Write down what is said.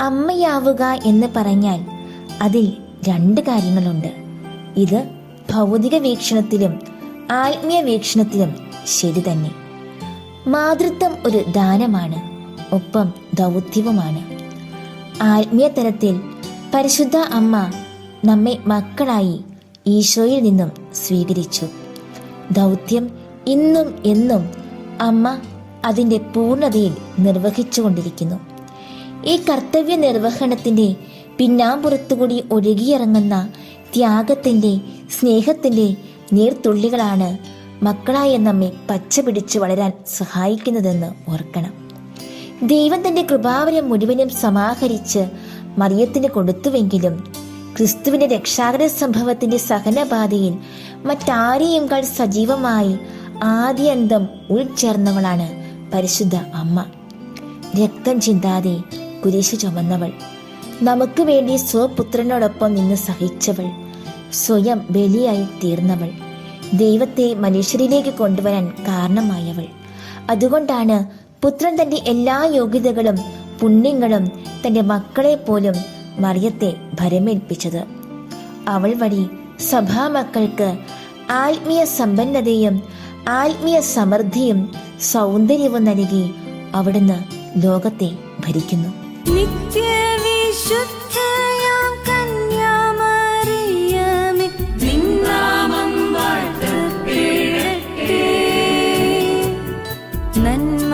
അമ്മയാവുക എന്ന് പറഞ്ഞാൽ അതിൽ രണ്ട് കാര്യങ്ങളുണ്ട്. ഇത് ഭൗതിക വീക്ഷണത്തിലും ആത്മീയ വീക്ഷണത്തിലും ശരി തന്നെ. മാതൃത്വം ഒരു ദാനമാണ് ഒപ്പം ദൗത്യവുമാണ്. ആത്മീയ തലത്തിൽ പരിശുദ്ധ അമ്മ നമ്മെ മക്കളായി ഈശോയിൽ നിന്നും സ്വീകരിച്ചു. ദൗത്യം ഇന്നും എന്നും അമ്മ അതിന്റെ പൂർണതയിൽ നിർവഹിച്ചുകൊണ്ടിരിക്കുന്നു. ഈ കർത്തവ്യ നിർവഹണത്തിന്റെ പിന്നാമ്പുറത്തുകൂടി ഒഴുകിയിറങ്ങുന്ന ത്യാഗത്തിന്റെ സ്നേഹത്തിന്റെ നീർത്തുള്ളികളാണ് മക്കളായ നമ്മെ പച്ച പിടിച്ച് വളരാൻ സഹായിക്കുന്നതെന്ന് ഓർക്കണം. ദൈവം തന്റെ കൃപാവരം മുഴുവനും സമാഹരിച്ച് മറിയത്തിന് കൊടുത്തുവെങ്കിലും ക്രിസ്തുവിന്റെ രക്ഷാകര സംഭവത്തിന്റെ സഹനബാധയിൽ മറ്റാരെയുംകാൾ സജീവമായി ആദ്യന്തം ഉൾച്ചേർന്നവളാണ് പരിശുദ്ധ അമ്മ. രക്തം ചിന്താതെ കുരിശ് ചുമന്നവൾ. നമുക്ക് വേണ്ടി സ്വപുത്രനോടൊപ്പം നിന്ന് സഹിച്ചവൾ. സ്വയം ബലിയായി തീർന്നവൾ. ദൈവത്തെ മനുഷ്യരിലേക്ക് കൊണ്ടുവരാൻ കാരണമായവൾ. അതുകൊണ്ടാണ് പുത്രൻ തന്റെ എല്ലാ യോഗ്യതകളും പുണ്യങ്ങളും തന്റെ മക്കളെ പോലും മറിയത്തെ ഭരമേൽപ്പിച്ചത്. അവൾ വഴി സഭാമക്കൾക്ക് ആത്മീയ സമ്പന്നതയും ആത്മീയ സമൃദ്ധിയും സൗന്ദര്യവും നൽകി അവിടുന്ന് ലോകത്തെ ഭരിക്കുന്നു. നിത്യവിശുദ്ധയാം കന്യാമറിയമേ. നിന്നാമം നന്മ